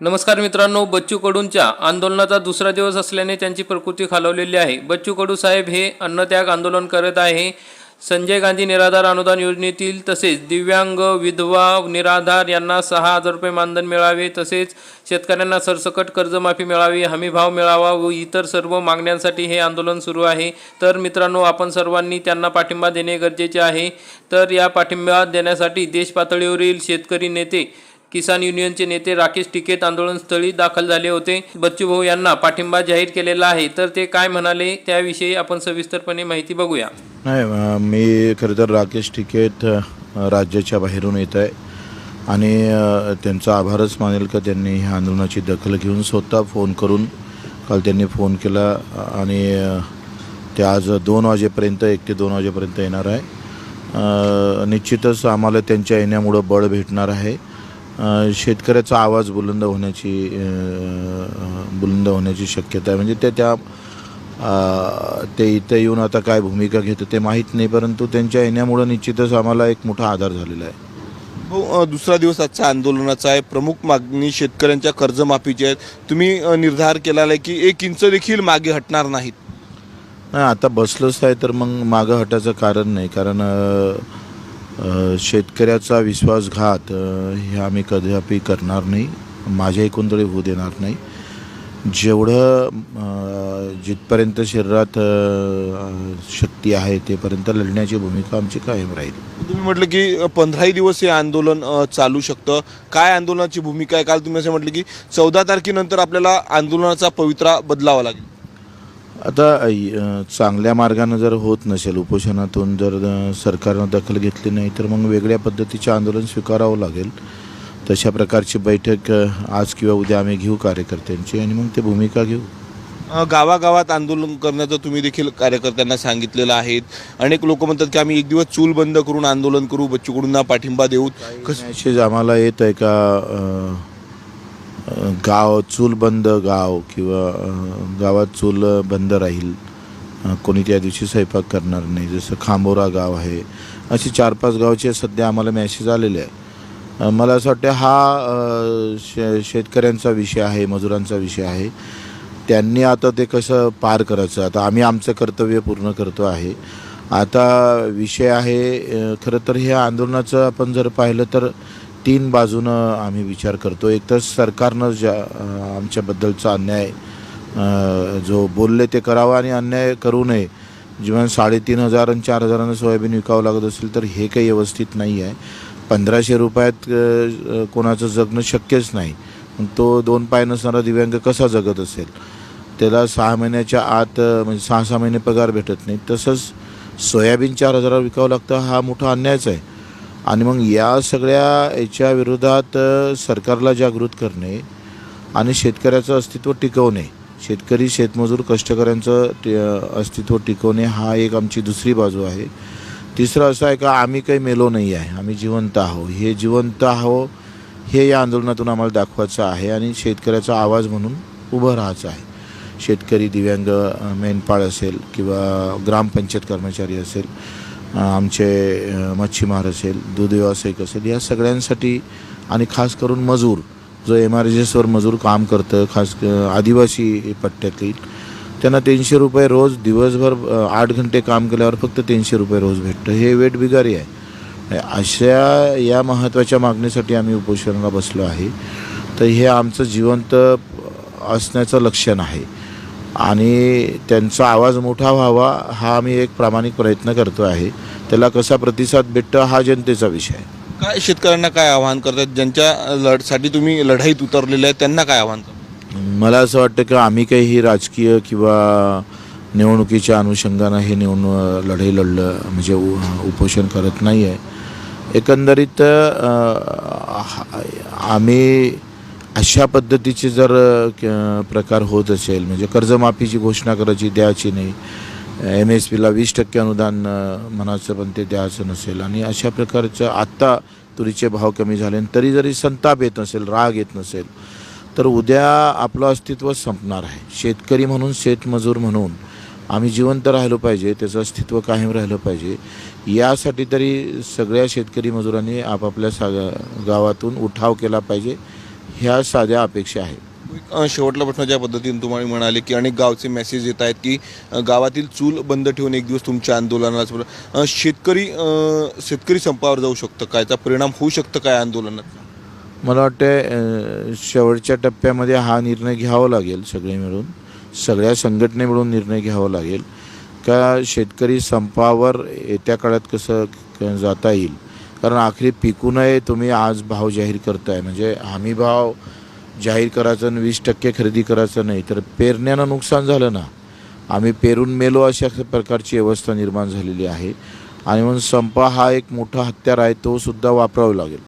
नमस्कार मित्रांनो बच्चू कडूंच्या आंदोलनाचा दुसरा दिवस असल्याने त्यांची प्रकृती खालावलेली आहे. बच्चू कडू साहेब हे अन्नत्याग आंदोलन करत आहे. संजय गांधी निराधार अनुदान योजनेतील तसेच दिव्यांग विधवा निराधार यांना सहा हजार रुपये मानधन मिळावे तसेच शेतकऱ्यांना सरसकट कर्जमाफी मिळावी हमीभाव मिळावा व इतर सर्व मागण्यांसाठी हे आंदोलन सुरू आहे. तर मित्रांनो आपण सर्वांनी त्यांना पाठिंबा देणे गरजेचे आहे. तर या पाठिंबा देण्यासाठी देश पातळीवरील शेतकरी नेते किसान युनियनचे नेते राकेश टिकेत आंदोलनस्थळी दाखल झाले होते. बच्चूभाऊ यांना पाठिंबा जाहीर केलेला आहे. तर ते काय म्हणाले त्याविषयी आपण सविस्तरपणे माहिती बघूया. नाही मी खरं तर राकेश टिकेत राज्याच्या बाहेरून येत आहे. आणि त्यांचा आभारच मानेल का त्यांनी ह्या आंदोलनाची दखल घेऊन स्वतः फोन करून काल त्यांनी फोन केला. आणि ते आज दोन वाजेपर्यंत एक ते दोन वाजेपर्यंत येणार आहे. निश्चितच आम्हाला त्यांच्या येण्यामुळं बळ भेटणार आहे. शेतकऱ्याचा आवाज बुलंद होण्याची बुलंद होण्याची शक्यता आहे. म्हणजे ते त्या ते इथं येऊन आता काय भूमिका घेतं ते माहीत नाही परंतु त्यांच्या येण्यामुळं निश्चितच आम्हाला एक मोठा आधार झालेला आहे. दुसरा दिवस आजचा आंदोलनाचा आहे. प्रमुख मागणी शेतकऱ्यांच्या कर्जमाफीची आहे. तुम्ही निर्धार केलेला आहे की एक इंच देखील मागे हटणार नाहीत. नाही आता बसलंच आहे तर मग मागं हटायचं कारण नाही. कारण शेतकऱ्याचा विश्वासघात हे आम्ही कदापि करणार नाही. माझ्या एकूण तरी होऊ देणार नाही. जेवढं जिथपर्यंत शरीरात शक्ती आहे तेपर्यंत लढण्याची भूमिका आमची कायम राहील. तुम्ही म्हटलं की पंधराही दिवस हे आंदोलन चालू शकतं. काय आंदोलनाची भूमिका आहे? काल तुम्ही असं म्हटलं की चौदा तारखेनंतर आपल्याला आंदोलनाचा पवित्रा बदलावा लागेल. आता चांगल्या मार्गानं जर होत नसेल उपोषणातून जर सरकारनं दखल घेतली नाही तर मग वेगळ्या पद्धतीचे आंदोलन स्वीकारावं लागेल. तशा प्रकारची बैठक आज किंवा उद्या आम्ही घेऊ कार्यकर्त्यांची आणि मग ते भूमिका घेऊ. गावागावात आंदोलन करण्याचं तुम्ही देखील कार्यकर्त्यांना सांगितलेलं आहे. अनेक लोक म्हणतात की आम्ही एक दिवस चूल बंद करून आंदोलन करू बच्चूकडूंना पाठिंबा देऊ. आम्हाला येत आहे का गाव चूल बंद गाव किंवा गावात चूल बंद राहील कोणी त्या दिवशी स्वयंपाक करणार नाही. जसं खांबोरा गाव आहे अशी चार पाच गावचे सध्या आम्हाला मॅसेज आलेले आहे मला असं वाटतं हा शे शेतकऱ्यांचा विषय आहे मजुरांचा विषय आहे. त्यांनी आता ते कसं पार करायचं? आता आम्ही आमचं कर्तव्य पूर्ण करतो आहे. आता विषय आहे खरं तर ह्या आंदोलनाचं आपण जर पाहिलं तर तीन बाजूनं आम्ही विचार करतो एक तर सरकारनं ज्या आमच्याबद्दलचा अन्याय जो बोलले ते करावं आणि अन्याय करू नये. जेव्हा साडेतीन हजार आणि चार हजारानं सोयाबीन विकावं लागत असेल तर हे काही व्यवस्थित नाही आहे. पंधराशे रुपयात कोणाचं जगणं शक्यच नाही. तो दोन पाय नसणारा दिव्यांग कसा जगत असेल? त्याला सहा महिन्याच्या आत म्हणजे सहा सहा महिने पगार भेटत नाही तसंच सोयाबीन चार हजारावर विकावं लागतं हा मोठा अन्यायच आहे. आणि मग या सगळ्या याच्या विरोधात सरकारला जागृत करणे आणि शेतकऱ्याचं अस्तित्व टिकवणे. शेतकरी शेतमजूर कष्टकऱ्यांचं टे- अस्तित्व टिकवणे हा एक आमची दुसरी बाजू आहे. तिसरं असं आहे का आम्ही काही मेलो नाही आहे आम्ही जिवंत आहो हे जिवंत आहो हे या आंदोलनातून आम्हाला दाखवायचं आहे आणि शेतकऱ्याचा आवाज म्हणून उभं राहायचं आहे. शेतकरी दिव्यांग मेंढपाळ असेल किंवा ग्रामपंचायत कर्मचारी असेल आमचे मच्छीमार असेल दूध व्यावसायिक असेल या सगळ्यांसाठी आणि खास करून मजूर जो एम आर एसवर मजूर काम करतं खास आदिवासी पट्ट्यातील त्यांना तीनशे रुपये रोज दिवसभर आठ घंटे काम केल्यावर फक्त तीनशे रुपये रोज भेटतं. हे वेट बिगारी आहे. अशा या महत्त्वाच्या मागणीसाठी आम्ही उपोषणाला बसलो आहे. तर हे आमचं जिवंत असण्याचं लक्षण आहे. आणि त्यांचा आवाज मोठा व्हावा हा आम्ही एक प्रामाणिक प्रयत्न करतो आहे. त्याला कसा प्रतिसाद भेटतो हा जनतेचा विषय. आहे काय शेतकऱ्यांना काय आवाहन करतात? ज्यांच्या लढसाठी तुम्ही लढाईत उतरलेले आहेत त्यांना काय आवाहन करतात? मला असं वाटतं की आम्ही काही ही राजकीय किंवा निवडणुकीच्या अनुषंगानं हे निवडणूक लढाई लढलं म्हणजे उ- उपोषण करत नाही आहे एकंदरीत अ, आम्ही अशा पद्धतीचे जर क- प्रकार होत असेल म्हणजे कर्जमाफीची घोषणा करायची द्यायची नाही एम एस पीला वीस टक्के अनुदान म्हणायचं पण ते द्यायचं नसेल आणि अशा प्रकारचं आत्ता तुरीचे भाव कमी झाले आणि तरी जरी संताप येत नसेल राग येत नसेल तर उद्या आपलं अस्तित्व संपणार आहे. शेतकरी म्हणून शेतमजूर म्हणून आम्ही जिवंत राहिलो पाहिजे त्याचं अस्तित्व कायम राहिलं पाहिजे. यासाठी तरी सगळ्या शेतकरी मजुरांनी आपापल्या सा गावातून उठाव केला पाहिजे. ह्या साध्या अपेक्षा आहेत. शेवटला प्रश्न ज्या पद्धतीने तुम्हाला म्हणाले की अनेक गावचे मेसेज येत आहेत की गावातील चूल बंद ठेवून एक दिवस तुमच्या आंदोलनाला शेतकरी शेतकरी संपावर जाऊ शकतं काय याचा परिणाम होऊ शकतं काय आंदोलनात मला वाटतं शेवटच्या टप्प्यामध्ये हा निर्णय घ्यावा लागेल सगळे मिळून. सगळ्या संघटने मिळून निर्णय घ्यावा लागेल. का शेतकरी संपावर येत्या काळात कसं जाता येईल? कारण आखरी पिकूनही तुम्ही आज भाव जाहीर करताय. म्हणजे हमी भाव जाहीर करायचा आणि वीस टक्के खरेदी करायचं नाही तर पेरण्यानं नुकसान झालं ना. आम्ही पेरून मेलो अशा प्रकारची व्यवस्था निर्माण झालेली आहे. आणि म्हणून संप हा एक मोठा हत्यार आहे तो सुद्धा वापरावा लागेल.